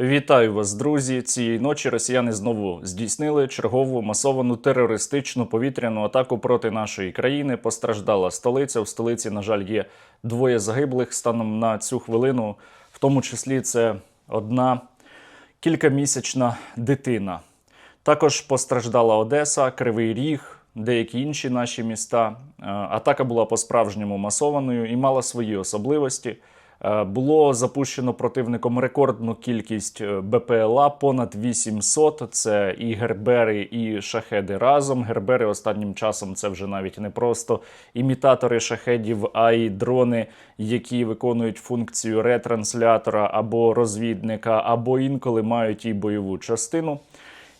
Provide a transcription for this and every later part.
Вітаю вас, друзі! Цієї ночі росіяни знову здійснили чергову масовану терористичну повітряну атаку проти нашої країни. Постраждала столиця. В столиці, на жаль, є двоє загиблих станом на цю хвилину. В тому числі це одна кількамісячна дитина. Також постраждала Одеса, Кривий Ріг, деякі інші наші міста. Е, Атака була по-справжньому масованою і мала свої особливості. Е, Було запущено противником рекордну кількість е, БПЛА, понад 800. Це і гербери, і шахеди разом. Гербери останнім часом це вже навіть не просто імітатори шахедів, а й дрони, які виконують функцію ретранслятора або розвідника, або інколи мають і бойову частину.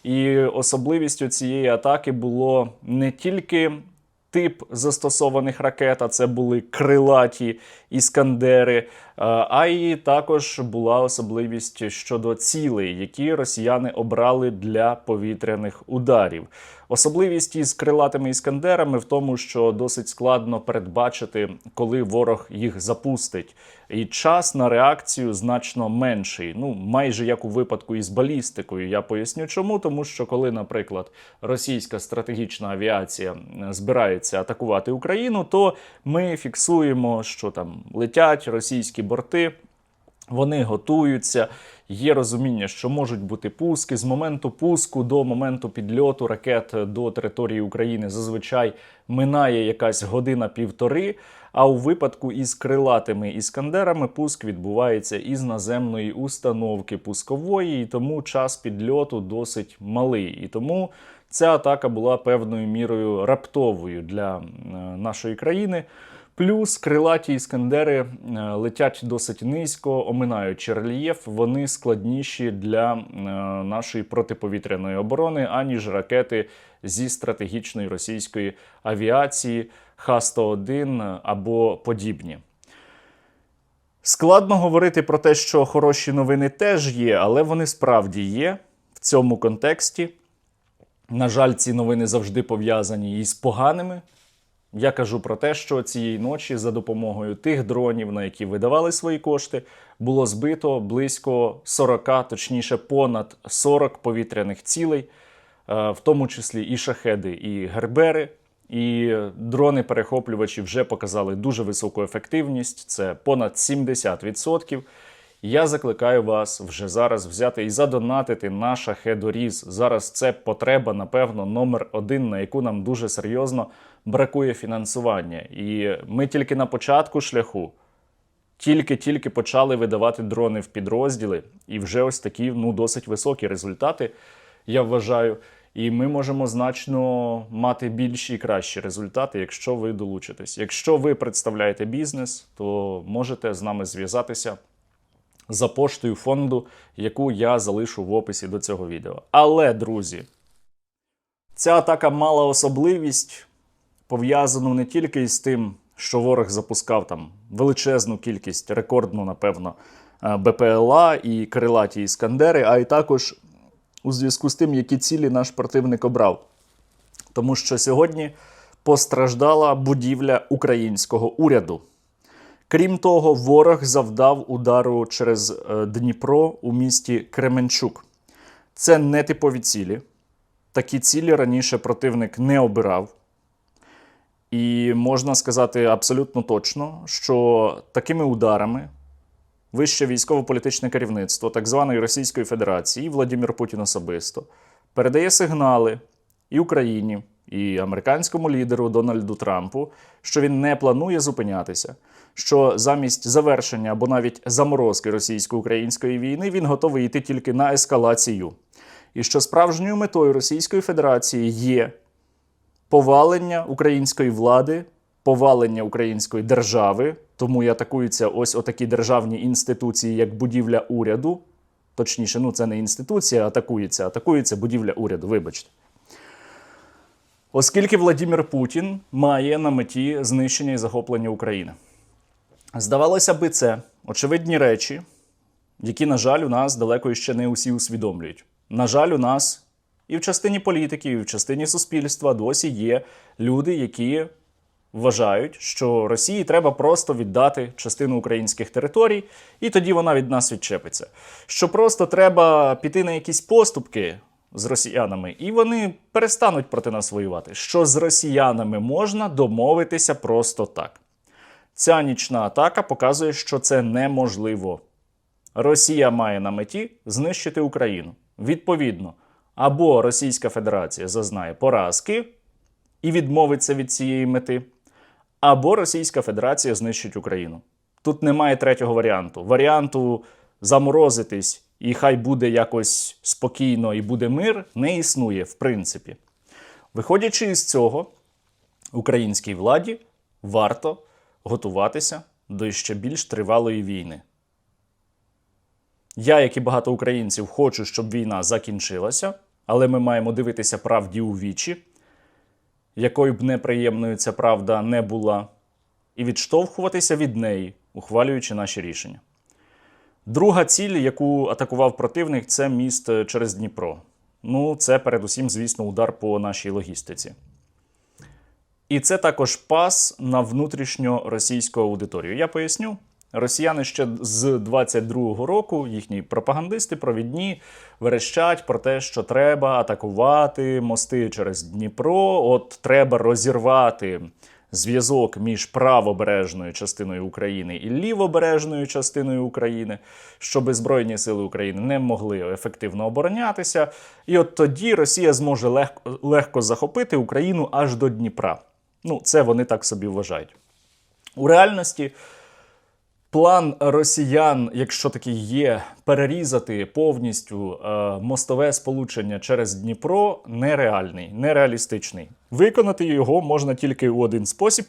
І особливістю цієї атаки було не тільки тип застосованих ракет, а це були крилаті іскандери, а й також була особливість щодо цілей, які росіяни обрали для повітряних ударів. Особливість із крилатими іскандерами в тому, що досить складно передбачити, коли ворог їх запустить. І час на реакцію значно менший. Ну, майже як у випадку із балістикою. Я поясню чому. Тому що коли, наприклад, російська стратегічна авіація е, збирається атакувати Україну, то ми фіксуємо, що там летять російські борти. Вони готуються, є розуміння, що можуть бути пуски. З моменту пуску до моменту підльоту ракет до території України зазвичай минає якась година-півтори. А у випадку із крилатими іскандерами пуск відбувається із наземної установки пускової, і тому час підльоту досить малий. І тому ця атака була певною мірою раптовою для е, нашої країни. Плюс крилаті іскандери е, летять досить низько, оминаючи рельєф, вони складніші для е, нашої протиповітряної оборони, аніж ракети зі стратегічної російської авіації Х-101 або подібні. Складно говорити про те, що хороші новини теж є, але вони справді є в цьому контексті. На жаль, ці новини завжди пов'язані із поганими. Я кажу про те, що цієї ночі за допомогою тих дронів, на які видавали свої кошти, було збито близько 40, точніше, понад 40 повітряних цілей, е, в тому числі і шахеди, і гербери. І дрони-перехоплювачі вже показали дуже високу ефективність, це понад 70%. Я закликаю вас вже зараз взяти і задонатити на шахедоріз. Зараз це потреба, напевно, номер один, на яку нам дуже серйозно бракує фінансування. І ми тільки на початку шляху, тільки-тільки почали видавати дрони в підрозділи, і вже ось такі ну, досить високі результати, я вважаю. І ми можемо значно мати більші і кращі результати, якщо ви долучитесь. Якщо ви представляєте бізнес, то можете з нами зв'язатися за поштою фонду, яку я залишу в описі до цього відео. Але, друзі, ця атака мала особливість пов'язану не тільки із тим, що ворог запускав там величезну кількість, рекордну, напевно, е, БПЛА і крилаті іскандери, а й також у зв'язку з тим, які цілі наш противник обрав. Тому що сьогодні постраждала будівля українського уряду. Крім того, ворог завдав удару через е, Дніпро у місті Кременчук. Це не типові цілі. Такі цілі раніше противник не обирав. І можна сказати абсолютно точно, що такими ударами вище військово-політичне керівництво так званої Російської Федерації, і Владимир Путін особисто, передає сигнали і Україні, і американському лідеру Дональду Трампу, що він не планує зупинятися, що замість завершення або навіть заморозки російсько-української війни він готовий йти тільки на ескалацію. І що справжньою метою Російської Федерації є повалення української влади, повалення української держави, тому і атакуються ось отакі державні інституції, як будівля уряду. Точніше, ну це не інституція, атакується, атакується будівля уряду, вибачте. Оскільки Владимир Путін має на меті знищення і захоплення України. Здавалося би, це очевидні речі, які, на жаль, у нас далеко ще не усі усвідомлюють. На жаль, у нас і в частині політики, і в частині суспільства досі є люди, які вважають, що Росії треба просто віддати частину українських територій, і тоді вона від нас відчепиться. Що просто треба піти на якісь поступки з росіянами, і вони перестануть проти нас воювати. Що з росіянами можна домовитися просто так. Ця нічна атака показує, що це неможливо. Росія має на меті знищити Україну. Відповідно, або Російська Федерація зазнає поразки і відмовиться від цієї мети, або Російська Федерація знищить Україну. Тут немає третього варіанту. Варіанту заморозитись і хай буде якось спокійно і буде мир, не існує, в принципі. Виходячи із цього, українській владі варто готуватися до ще більш тривалої війни. Я, як і багато українців, хочу, щоб війна закінчилася, але ми маємо дивитися правді у вічі, якою б неприємною ця правда не була, і відштовхуватися від неї, ухвалюючи наші рішення. Друга ціль, яку атакував противник, це міст е, через Дніпро. Ну, це передусім, звісно, удар по нашій логістиці. І це також пас на внутрішньо російську аудиторію. Я поясню. Росіяни ще з 22-го року, їхні пропагандисти провідні верещать про те, що треба атакувати мости через Дніпро. От треба розірвати зв'язок між правобережною частиною України і лівобережною частиною України, щоб Збройні сили України не могли ефективно оборонятися. І от тоді Росія зможе легко, легко захопити Україну аж до Дніпра. Ну, це вони так собі вважають. У реальності. План росіян, якщо такий є, перерізати повністю е, мостове сполучення через Дніпро нереальний, нереалістичний. Виконати його можна тільки у один спосіб.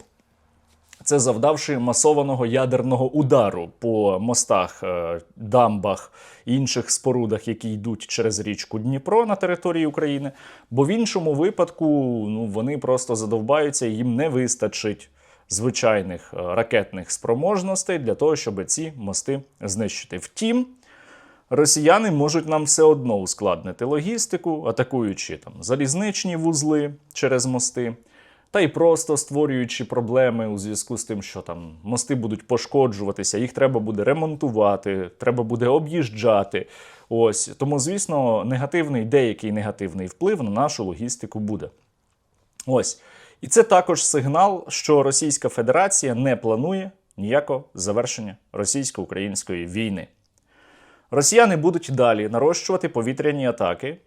Це завдавши масованого ядерного удару по мостах, е, дамбах і інших спорудах, які йдуть через річку Дніпро на території України. Бо в іншому випадку ну, вони просто задовбаються, їм не вистачить звичайних е, ракетних спроможностей для того, щоб ці мости знищити. Втім, росіяни можуть нам все одно ускладнити логістику, атакуючи там залізничні вузли через мости. Та й просто створюючи проблеми у зв'язку з тим, що там мости будуть пошкоджуватися, їх треба буде ремонтувати, треба буде об'їжджати. Ось тому, звісно, негативний, деякий негативний вплив на нашу логістику буде. Ось. І це також сигнал, що Російська Федерація не планує ніякого завершення російсько-української війни. Росіяни будуть далі нарощувати повітряні атаки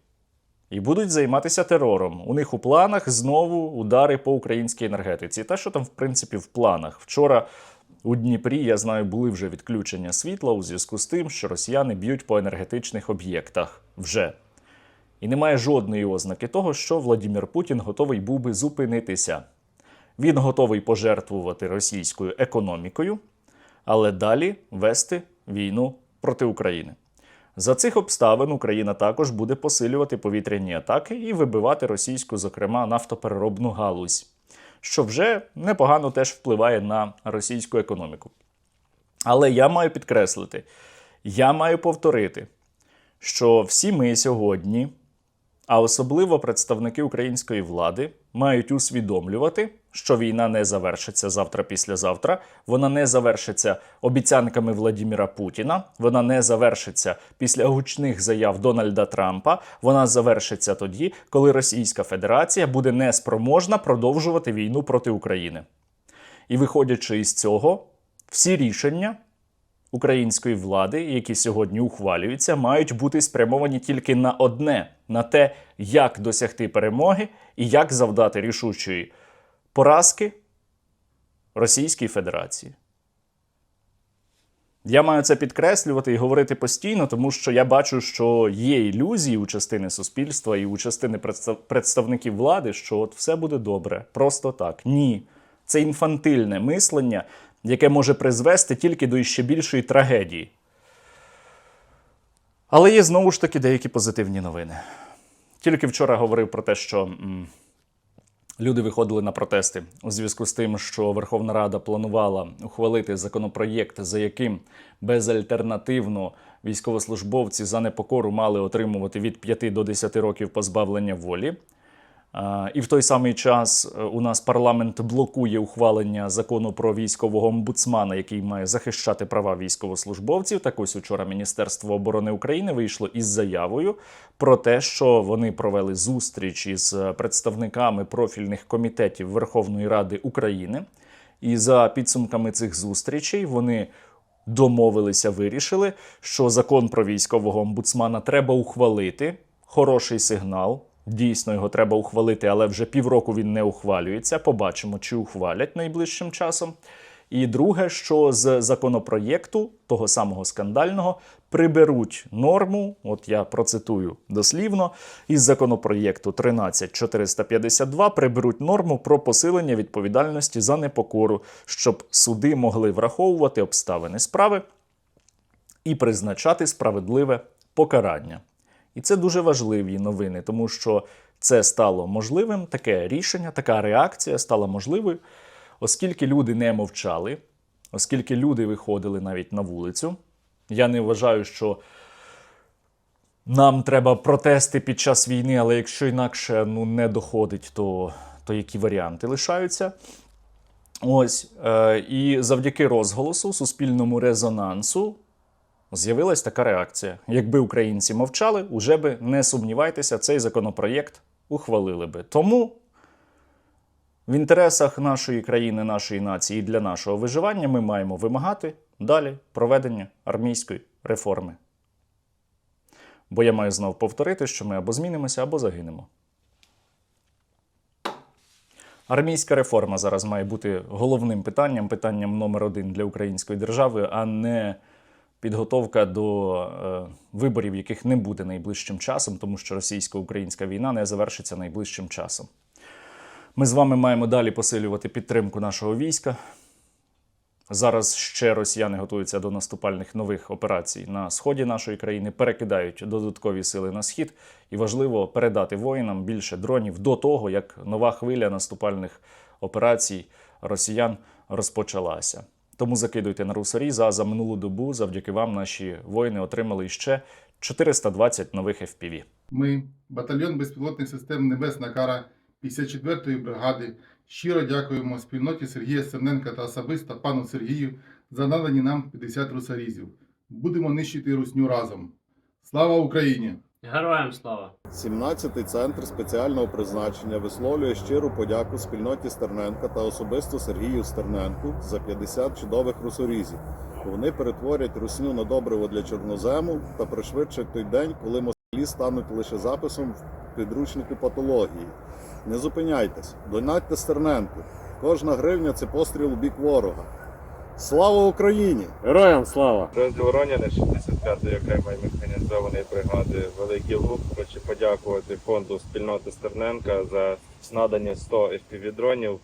і будуть займатися терором. У них у планах знову удари по українській енергетиці. Те, що там, в принципі, в планах. Вчора у Дніпрі, я знаю, були вже відключення світла у зв'язку з тим, що росіяни б'ють по енергетичних об'єктах вже. І немає жодної ознаки того, що Владимир Путін готовий був би зупинитися. Він готовий пожертвувати російською економікою, але далі вести війну проти України. За цих обставин Україна також буде посилювати повітряні атаки і вибивати російську, зокрема, нафтопереробну галузь, що вже непогано теж впливає на російську економіку. Але я маю підкреслити, я маю повторити, що всі ми сьогодні а особливо представники української влади мають усвідомлювати, що війна не завершиться завтра-післязавтра. Вона не завершиться обіцянками Владіміра Путіна. Вона не завершиться після гучних заяв Дональда Трампа. Вона завершиться тоді, коли Російська Федерація буде неспроможна продовжувати війну проти України. І виходячи із цього, всі рішення української влади, які сьогодні ухвалюються, мають бути спрямовані тільки на одне: на те, як досягти перемоги і як завдати рішучої поразки Російській Федерації. Я маю це підкреслювати і говорити постійно, тому що я бачу, що є ілюзії у частини суспільства і у частини представників влади, що от все буде добре, просто так. Ні. Це інфантильне мислення, яке може призвести тільки до іще більшої трагедії. Але є знову ж таки деякі позитивні новини. Тільки вчора говорив про те, що м, люди виходили на протести у зв'язку з тим, що Верховна Рада планувала ухвалити законопроєкт, за яким безальтернативно військовослужбовці за непокору мали отримувати від 5 до 10 років позбавлення волі. І в той самий час е, у нас парламент блокує ухвалення закону про військового омбудсмана, який має захищати права військовослужбовців. Так ось учора Міністерство оборони України вийшло із заявою про те, що вони провели зустріч із представниками профільних комітетів Верховної Ради України. І за підсумками цих зустрічей вони домовилися, вирішили, що закон про військового омбудсмана треба ухвалити. Хороший сигнал. Дійсно, його треба ухвалити, але вже півроку він не ухвалюється. Побачимо, чи ухвалять найближчим часом. І друге, що з законопроєкту, того самого скандального, приберуть норму. От я процитую дослівно: із законопроєкту 13452 приберуть норму про посилення відповідальності за непокору, щоб суди могли враховувати обставини справи і призначати справедливе покарання. І це дуже важливі новини, тому що це стало можливим, таке рішення, така реакція стала можливою, оскільки люди не мовчали, оскільки люди виходили навіть на вулицю. Я не вважаю, що нам треба протести під час війни, але якщо інакше ну, не доходить, то, то які варіанти лишаються? Ось, е, і завдяки розголосу, суспільному резонансу, з'явилась така реакція. Якби українці мовчали, уже би не сумнівайтеся, цей законопроєкт ухвалили би. Тому в інтересах нашої країни, нашої нації і для нашого виживання ми маємо вимагати далі проведення армійської реформи. Бо я маю знов повторити, що ми або змінимося, або загинемо. Армійська реформа зараз має бути головним питанням, питанням номер один для української держави, а не підготовка до е, виборів, яких не буде найближчим часом, тому що російсько-українська війна не завершиться найближчим часом. Ми з вами маємо далі посилювати підтримку нашого війська. Зараз ще росіяни готуються до наступальних нових операцій на сході нашої країни, перекидають додаткові сили на схід, і важливо передати воїнам більше дронів до того, як нова хвиля наступальних операцій росіян розпочалася. Тому закидуйте на русарі. А за минулу добу, завдяки вам, наші воїни отримали ще 420 нових FPV. Ми, батальйон безпілотних систем Небесна Кара 54-ї бригади, щиро дякуємо спільноті Сергія Семненка та особисто пану Сергію за надані нам 50 русарізів. Будемо нищити русню разом. Слава Україні! Героям слава! 17-й центр спеціального призначення висловлює щиру подяку спільноті Стерненка та особисто Сергію Стерненку за 50 чудових русорізів. Вони перетворять русню на добриво для чорнозему та пришвидшать той день, коли москалі стануть лише записом в підручнику патології. Не зупиняйтесь, донатьте Стерненку. Кожна гривня це постріл у бік ворога. Слава Україні! Героям слава! Розділ Роняни 65-ї окремої механізованої бригади Великий Лук хоче подякувати фонду спільноти Стерненка за надані 100 FPV-дронів,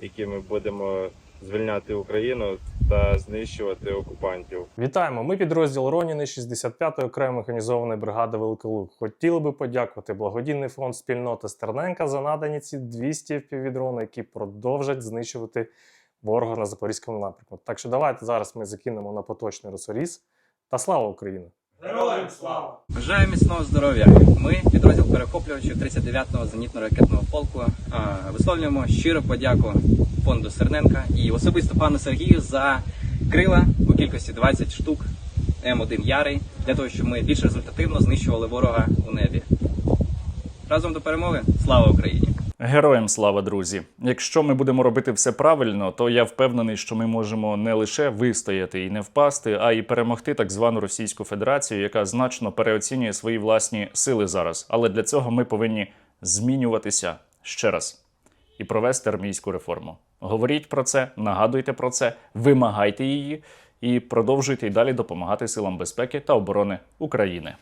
які ми будемо звільняти Україну та знищувати окупантів. Вітаємо! Ми підрозділ Роніни 65-ї окремої механізованої бригади Великий Лук. Хотіли би подякувати благодійний фонд спільноти Стерненка за надані ці 200 впівдрони, які продовжать знищувати ворога на запорізькому напрямку. Так що давайте зараз ми закинемо на поточний росоріз. Та слава Україні! Героям слава! Бажаю міцного здоров'я. Ми, підрозділ перехоплювачів 39-го зенітно-ракетного полку, висловлюємо щиру подяку фонду Серненка і особисто пану Сергію за крила у кількості 20 штук М1 Ярий для того, щоб ми більш результативно знищували ворога у небі. Разом до перемоги! Слава Україні! Героям слава, друзі! Якщо ми будемо робити все правильно, то я впевнений, що ми можемо не лише вистояти і не впасти, а й перемогти так звану Російську Федерацію, яка значно переоцінює свої власні сили зараз. Але для цього ми повинні змінюватися ще раз і провести армійську реформу. Говоріть про це, нагадуйте про це, вимагайте її і продовжуйте й далі допомагати силам безпеки та оборони України.